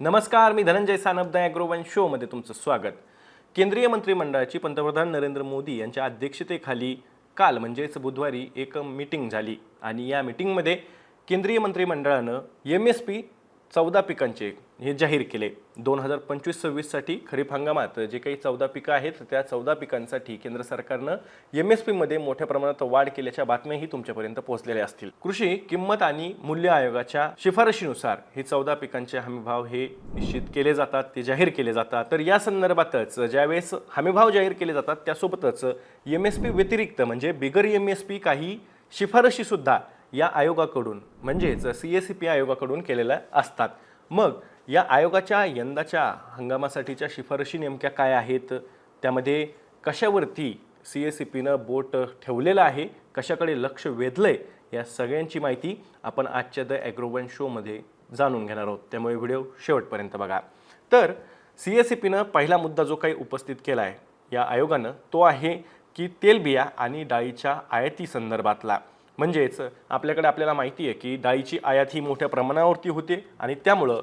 नमस्कार मी धनंजय सानप द ॲग्रोवन शोमध्ये तुमचं स्वागत. केंद्रीय मंत्रिमंडळाची पंतप्रधान नरेंद्र मोदी यांच्या अध्यक्षतेखाली काल म्हणजेच बुधवारी एक मीटिंग झाली आणि या मीटिंगमध्ये केंद्रीय मंत्रिमंडळानं एम एस पी चौदा पिकांचे हे जाहीर केले. दोन हजार पंचवीस सव्वीससाठी खरीप हंगामात जे काही चौदा पिकं आहेत त्या चौदा पिकांसाठी केंद्र सरकारनं एम एस पीमध्ये मोठ्या प्रमाणात वाढ केल्याच्या बातम्याही तुमच्यापर्यंत पोहोचलेल्या असतील. कृषी किंमत आणि मूल्य आयोगाच्या शिफारशीनुसार हे चौदा पिकांचे हमीभाव हे निश्चित केले जातात ते जाहीर केले जातात. तर या संदर्भातच ज्यावेळेस हमीभाव जाहीर केले जातात त्यासोबतच एम एस पी व्यतिरिक्त म्हणजे बिगर एम एस पी काही शिफारशीसुद्धा या आयोगाकडून म्हणजेच सी एस सी पी आयोगाकडून केलेल्या असतात. मग या आयोगाच्या यंदाच्या हंगामासाठीच्या शिफारशी नेमक्या काय आहेत? त्यामध्ये कशावरती सी एस सी पीनं बोट ठेवलेलं आहे? कशाकडे लक्ष वेधलं आहे या सगळ्यांची माहिती आपण आजच्या द ॲग्रोवन शोमध्ये जाणून घेणार आहोत. त्यामुळे व्हिडिओ शेवटपर्यंत बघा. तर सी एस सी पीनं पहिला मुद्दा जो काही उपस्थित केला आहे या आयोगानं तो आहे की तेलबिया आणि डाळीच्या आयाती संदर्भातला. म्हणजेच आपल्याकडे आपल्याला माहिती आहे की डाळीची आयात ही मोठ्या प्रमाणावरती होते आणि त्यामुळं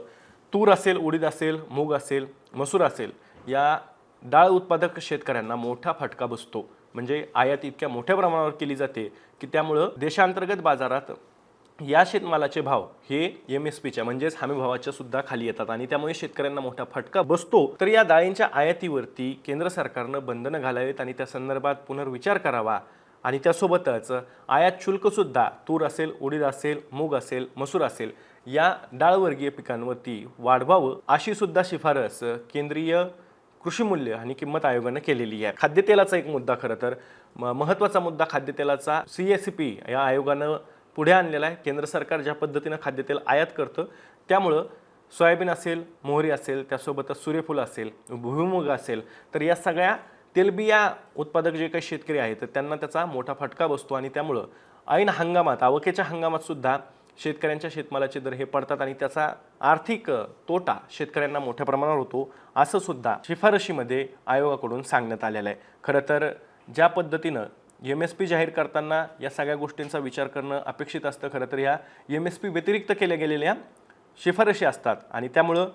तूर असेल उडीद असेल मूग असेल मसूर असेल या डाळ उत्पादक शेतकऱ्यांना मोठा फटका बसतो. म्हणजे आयात इतक्या मोठ्या प्रमाणावर केली जाते की त्यामुळं देशांतर्गत बाजारात या शेतमालाचे भाव हे एम एस पीच्या म्हणजेच हमी भावाच्या सुद्धा खाली येतात आणि त्यामुळे शेतकऱ्यांना मोठा फटका बसतो. तर या डाळींच्या आयातीवरती केंद्र सरकारनं बंधनं घालावीत आणि त्या संदर्भात पुनर्विचार करावा. आणि त्यासोबतच आयात शुल्कसुद्धा तूर असेल उडीद असेल मूग असेल मसूर असेल या डाळवर्गीय पिकांवरती वाढवावं अशी सुद्धा शिफारस केंद्रीय कृषी मूल्य आणि किंमत आयोगानं केलेली आहे. खाद्यतेलाचा एक मुद्दा खरं तर म- महत्त्वाचा मुद्दा खाद्यतेलाचा सी एस पी या आयोगानं पुढे आणलेला आहे. केंद्र सरकार ज्या पद्धतीनं खाद्यतेल आयात करतं त्यामुळं सोयाबीन असेल मोहरी असेल त्यासोबतच सूर्यफूल असेल भुईमुग असेल तर या सगळ्या तेलबिया उत्पादक जे काही शेतकरी आहेत तर त्यांना त्याचा मोठा फटका बसतो आणि त्यामुळं ऐन हंगामात आवकेच्या हंगामात सुद्धा शेतकऱ्यांच्या शेतमालाचे दर हे पडतात आणि त्याचा आर्थिक तोटा शेतकऱ्यांना मोठ्या प्रमाणावर होतो असं सुद्धा शिफारशीमध्ये आयोगाकडून सांगण्यात आलेलं आहे. खरं तर ज्या पद्धतीनं एम एस पी जाहीर करताना या सगळ्या गोष्टींचा विचार करणं अपेक्षित असतं खरं तर ह्या एम एस पी व्यतिरिक्त केल्या गेलेल्या शिफारशी असतात आणि त्यामुळं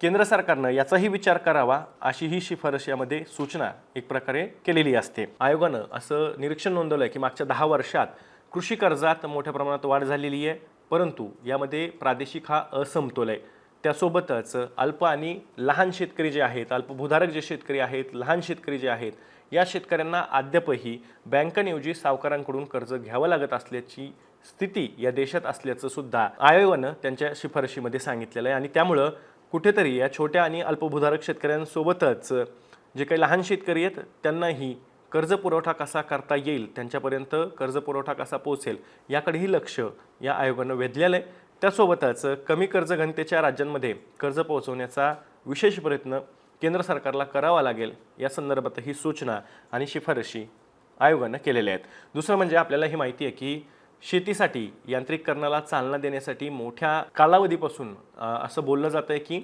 केंद्र सरकारनं याचाही विचार करावा अशी ही शिफारस यामध्ये सूचना एक प्रकारे केलेली असते. आयोगानं असं निरीक्षण नोंदवलं आहे की मागच्या दहा वर्षात कृषी कर्जात मोठ्या प्रमाणात वाढ झालेली आहे परंतु यामध्ये प्रादेशिक हा असमतोल आहे त्यासोबतच अल्प आणि लहान शेतकरी जे आहेत अल्पभूधारक जे शेतकरी आहेत लहान शेतकरी जे आहेत या शेतकऱ्यांना अद्यापही बँकांऐवजी सावकारांकडून कर्ज घ्यावं लागत असल्याची स्थिती या देशात असल्याचं सुद्धा आयोगानं त्यांच्या शिफारशीमध्ये सांगितलेलं आहे. आणि त्यामुळं कुठेतरी या छोट्या आणि अल्पभूधारक शेतकऱ्यांसोबतच जे काही लहान शेतकरी आहेत त्यांनाही कर्ज पुरवठा कसा करता येईल त्यांच्यापर्यंत कर्ज पुरवठा कसा पोहोचेल याकडेही लक्ष या आयोगानं वेधलेलं आहे. त्यासोबतच कमी कर्ज घनतेच्या राज्यांमध्ये कर्ज पोहोचवण्याचा विशेष प्रयत्न केंद्र सरकारला करावा लागेल या संदर्भात ही सूचना आणि शिफारशी आयोगानं केलेल्या आहेत. दुसरं म्हणजे आपल्याला ही माहिती आहे की शेतीसाठी यांत्रिकीकरणाला चालना देण्यासाठी मोठ्या कालावधीपासून असं बोललं जातं आहे की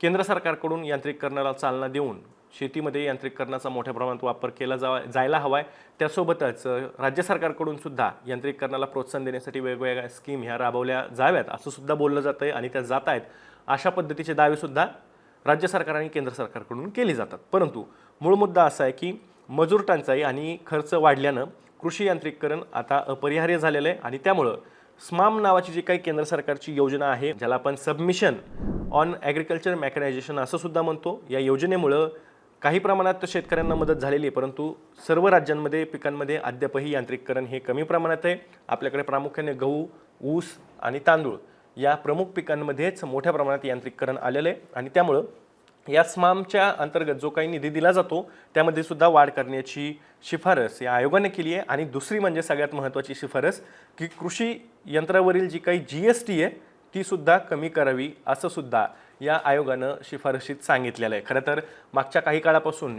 केंद्र सरकारकडून यांत्रिककरणाला चालना देऊन शेतीमध्ये यांत्रिकरणाचा मोठ्या प्रमाणात वापर केला जा जायला हवा आहे त्यासोबतच राज्य सरकारकडून सुद्धा यांत्रिकरणाला प्रोत्साहन देण्यासाठी वेगवेगळ्या स्कीम ह्या राबवल्या जाव्यात असं सुद्धा बोललं जातं आहे आणि त्या जात आहेत. अशा पद्धतीचे दावेसुद्धा राज्य सरकार आणि केंद्र सरकारकडून केली जातात. परंतु मूळ मुद्दा असा आहे की मजूर टंचाई आणि खर्च वाढल्यानं कृषी यांत्रिकीकरण आता अपरिहार्य झालेलं आहे आणि त्यामुळं स्माम नावाची जी काही केंद्र सरकारची योजना आहे ज्याला आपण सबमिशन ऑन ॲग्रिकल्चर मॅकनायझेशन असं सुद्धा म्हणतो या योजनेमुळं काही प्रमाणात शेतकऱ्यांना मदत झालेली आहे परंतु सर्व राज्यांमध्ये पिकांमध्ये अद्यापही यांत्रिकीकरण हे कमी प्रमाणात आहे. आपल्याकडे प्रामुख्याने गहू ऊस आणि तांदूळ या प्रमुख पिकांमध्येच मोठ्या प्रमाणात यांत्रिकीकरण आलेलं आहे. आणि त्यामुळं या स्मामच्या अंतर्गत जो काही निधी दिला जातो त्यामध्ये सुद्धा वाढ करण्याची शिफारस या आयोगाने केली आहे. आणि दुसरी म्हणजे सगळ्यात महत्त्वाची शिफारस की कृषी यंत्रावरील जी काही जी एस टी आहे तीसुद्धा कमी करावी असं सुद्धा या आयोगानं शिफारशीत सांगितलेलं आहे. खरं तर मागच्या काही काळापासून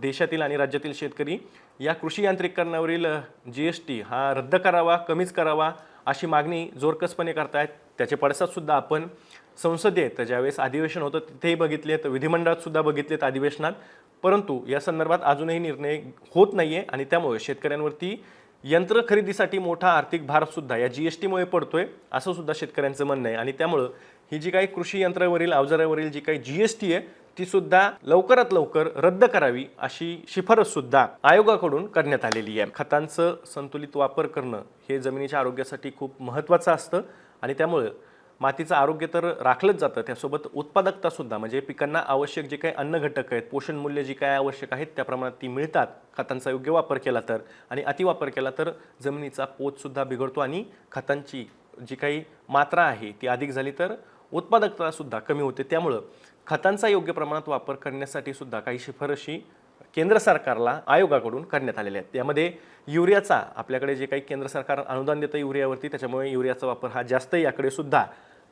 देशातील आणि राज्यातील शेतकरी या कृषी यांत्रिकीकरणावरील जी एस टी हा रद्द करावा कमीच करावा अशी मागणी जोरकसपणे करतायत. त्याचे पडसादसुद्धा आपण संसदेत ज्यावेळेस अधिवेशन होतं तिथेही बघितलेत विधिमंडळातसुद्धा बघितलेत अधिवेशनात. परंतु या संदर्भात अजूनही निर्णय होत नाही आहे आणि त्यामुळे शेतकऱ्यांवरती यंत्र खरेदीसाठी मोठा आर्थिक भारसुद्धा या जी एस टीमुळे पडतोय असं सुद्धा शेतकऱ्यांचं म्हणणं आहे. आणि त्यामुळं ही जी काही कृषी यंत्रावरील अवजारावरील जी काही जी एस टी आहे ती सुद्धा लवकरात लवकर रद्द करावी अशी शिफारस सुद्धा आयोगाकडून करण्यात आलेली आहे. खतांचं संतुलित वापर करणं हे जमिनीच्या आरोग्यासाठी खूप महत्त्वाचं असतं. आणि त्यामुळं मातीचं आरोग्य तर राखलंच जातं. त्यासोबत उत्पादकता सुद्धा म्हणजे पिकांना आवश्यक जे काही अन्न घटक आहेत पोषण मूल्य जी काय आवश्यक आहेत त्या प्रमाणात ती मिळतात. खतांचा योग्य वापर केला तर. आणि अतिवापर केला तर जमिनीचा पोतसुद्धा बिघडतो आणि खतांची जी काही मात्रा आहे ती अधिक झाली तर उत्पादकतासुद्धा कमी होते. त्यामुळं खतांचा योग्य प्रमाणात वापर करण्यासाठी सुद्धा काही शिफारशी केंद्र सरकारला आयोगाकडून करण्यात आलेले आहेत. त्यामध्ये युरियाचा आपल्याकडे जे काही केंद्र सरकार अनुदान देतं युरियावरती त्याच्यामुळे युरियाचा वापर हा जास्त याकडे सुद्धा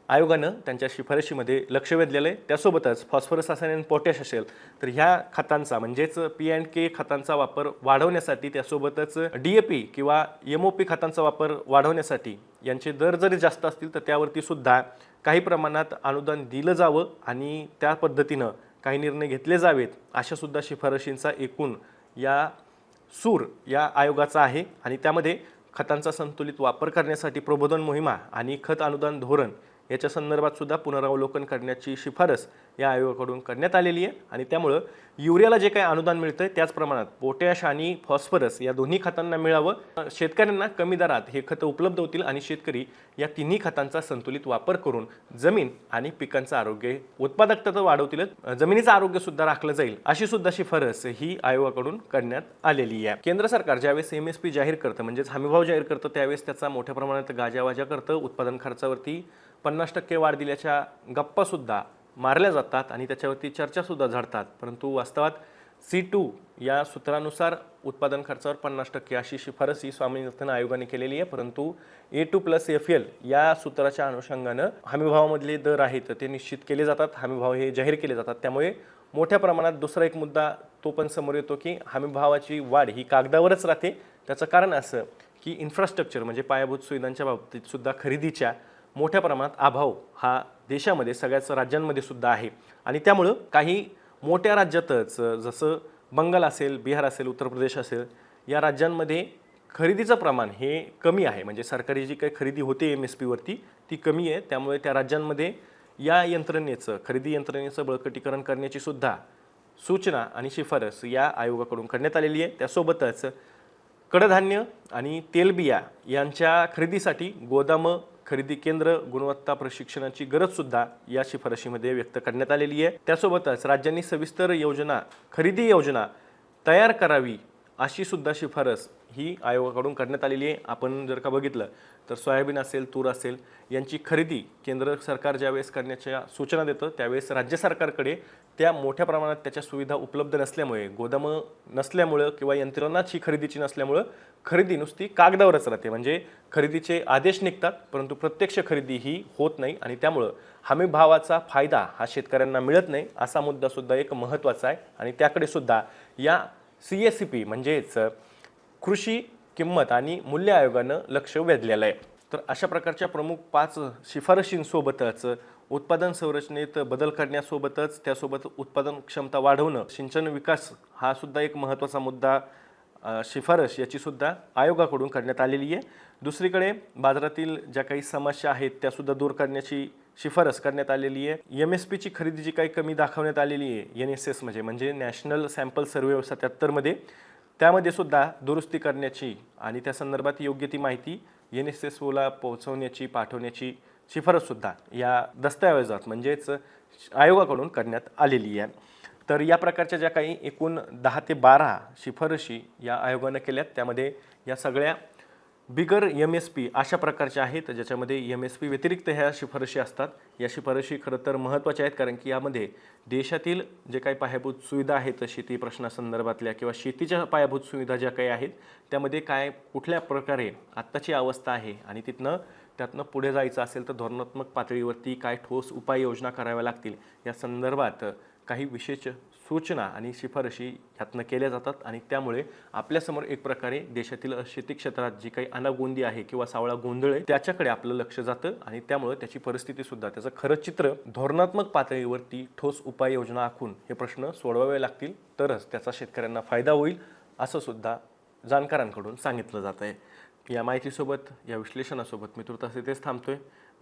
आयोगानं त्यांच्या शिफारशीमध्ये लक्ष वेधलेलं आहे. त्यासोबतच फॉस्फरस असेल आणि पोटॅश असेल तर ह्या खतांचा म्हणजेच पी अँड के खतांचा वापर वाढवण्यासाठी त्यासोबतच डी ए पी किंवा एम ओ पी खतांचा वापर वाढवण्यासाठी यांचे दर जरी जास्त असतील तर त्यावरती सुद्धा काही प्रमाणात अनुदान दिलं जावं आणि त्या पद्धतीनं काही निर्णय घेतले जावेत अशा सुद्धा शिफारशींचा एकूण या सूर या आयोगाचा आहे आणि त्यामध्ये खतांचा संतुलित वापर करण्यासाठी प्रबोधन मोहिमा आणि खत अनुदान धोरण याच्या संदर्भात सुद्धा पुनरावलोकन करण्याची शिफारस या आयोगाकडून करण्यात आलेली आहे. आणि त्यामुळं युरियाला जे काही अनुदान मिळतंय त्याच प्रमाणात पोटॅश आणि फॉस्फरस या दोन्ही खतांना मिळावं. शेतकऱ्यांना कमी दरात हे खतं उपलब्ध होतील आणि शेतकरी या तिन्ही खतांचा संतुलित वापर करून जमीन आणि पिकांचं आरोग्य उत्पादकता तर वाढवतीलच जमिनीचं आरोग्य सुद्धा राखलं जाईल अशी सुद्धा शिफारस ही आयोगाकडून करण्यात आलेली आहे. केंद्र सरकार ज्यावेळेस एम एस पी जाहीर करतं म्हणजेच हमीभाव जाहीर करतं त्यावेळेस त्याचा मोठ्या प्रमाणात गाजावाजा करतं उत्पादन खर्चावरती पन्नास टक्के वाढ दिल्याच्या गप्पासुद्धा मारल्या जातात आणि त्याच्यावरती चर्चासुद्धा झडतात. परंतु वास्तवात सी टू या सूत्रानुसार उत्पादन खर्चावर पन्नास टक्के अशी शिफारस ही स्वामीनाथन आयोगाने केलेली आहे. परंतु A two plus F L या सूत्राच्या अनुषंगानं हमीभावामधले दर आहेत ते निश्चित केले जातात. हमीभाव हे जाहीर केले जातात. त्यामुळे मोठ्या प्रमाणात दुसरा एक मुद्दा तो पण समोर येतो की हमीभावाची वाढ ही कागदावरच राहते. त्याचं कारण असं की इन्फ्रास्ट्रक्चर म्हणजे पायाभूत सुविधांच्या बाबतीतसुद्धा खरेदीच्या मोठ्या प्रमाणात अभाव हा देशामध्ये सगळ्याच राज्यांमध्ये सुद्धा आहे. आणि त्यामुळं काही मोठ्या राज्यातच जसं बंगाल असेल बिहार असेल उत्तर प्रदेश असेल या राज्यांमध्ये खरेदीचं प्रमाण हे कमी आहे. म्हणजे सरकारी जी काही खरेदी होते एम एस पीवरती ती कमी आहे. त्यामुळे त्या राज्यांमध्ये या यंत्रणेचं खरेदी यंत्रणेचं बळकटीकरण करण्याची सुद्धा सूचना आणि शिफारस या आयोगाकडून करण्यात आलेली आहे. त्यासोबतच कडधान्य आणि तेलबिया यांच्या खरेदीसाठी गोदामं खरेदी केंद्र गुणवत्ता प्रशिक्षणाची गरजसुद्धा या शिफारशीमध्ये व्यक्त करण्यात आलेली आहे. त्यासोबतच राज्यांनी सविस्तर योजना खरेदी योजना तयार करावी अशी सुद्धा शिफारस ही आयोगाकडून करण्यात आलेली आहे. आपण जर का बघितलं तर सोयाबीन असेल तूर असेल यांची खरेदी केंद्र सरकार ज्यावेळेस करण्याच्या सूचना देतं त्यावेळेस राज्य सरकारकडे त्या मोठ्या प्रमाणात त्याच्या सुविधा उपलब्ध नसल्यामुळे गोदामं नसल्यामुळं किंवा यंत्रणाच ही खरेदीची नसल्यामुळं खरेदी नुसती कागदावरच राहते. म्हणजे खरेदीचे आदेश निघतात परंतु प्रत्यक्ष खरेदी ही होत नाही आणि त्यामुळं हमी भावाचा फायदा हा शेतकऱ्यांना मिळत नाही असा मुद्दासुद्धा एक महत्त्वाचा आहे. आणि त्याकडे सुद्धा या सी एस सी पी म्हणजेच कृषी किंमत आणि मूल्य आयोगानं लक्ष वेधलेलं आहे. तर अशा प्रकारच्या प्रमुख पाच शिफारशींसोबतच उत्पादन संरचनेत बदल करण्यासोबतच त्यासोबत उत्पादन क्षमता वाढवणं सिंचन विकास हा सुद्धा एक महत्त्वाचा मुद्दा शिफारस याचीसुद्धा आयोगाकडून करण्यात आलेली आहे. दुसरीकडे बाजारातील ज्या काही समस्या आहेत त्यासुद्धा दूर करण्याची शिफारस करण्यात आलेली आहे. एम एस पीची खरेदी जी काही कमी दाखवण्यात आलेली आहे. एन एस एसमध्ये म्हणजे नॅशनल सॅम्पल सर्वे सत्याहत्तरमध्ये त्यामध्ये सुद्धा दुरुस्ती करण्याची आणि त्या संदर्भात योग्य ती माहिती एन एस एस ओला पोहोचवण्याची पाठवण्याची शिफारससुद्धा या दस्तऐवजात म्हणजेच आयोगाकडून करण्यात आलेली आहे. तर या प्रकारच्या ज्या काही एकूण दहा ते बारा शिफारशी या आयोगानं केल्यात त्यामध्ये या सगळ्या बिगर एम एस पी अशा प्रकारच्या आहेत ज्याच्यामध्ये एम एस पी व्यतिरिक्त ह्या शिफारशी असतात. या शिफारशी खरं तर महत्त्वाच्या आहेत कारण की यामध्ये देशातील जे काही पायाभूत सुविधा आहेत शेती प्रश्नासंदर्भातल्या किंवा शेतीच्या पायाभूत सुविधा ज्या काही आहेत त्यामध्ये काय कुठल्या प्रकारे आत्ताची अवस्था आहे आणि तिथनं त्यातनं पुढे जायचं असेल तर धोरणात्मक पातळीवरती काय ठोस उपाययोजना कराव्या लागतील या संदर्भात काही विशेष सूचना आणि शिफारशी ह्यातनं केल्या जातात आणि त्यामुळे आपल्यासमोर एक प्रकारे देशातील शेती क्षेत्रात जी काही अनागोंदी आहे किंवा सावळा गोंधळ आहे त्याच्याकडे आपलं लक्ष जातं आणि त्यामुळे त्याची परिस्थितीसुद्धा त्याचं खरं चित्र धोरणात्मक पातळीवरती ठोस उपाययोजना आखून हे प्रश्न सोडवावे लागतील तरच त्याचा शेतकऱ्यांना फायदा होईल असं सुद्धा जाणकारांकडून सांगितलं जात आहे या माहितीसोबत या विश्लेषणासोबत मी तुर्तास इथेच थांबतोय.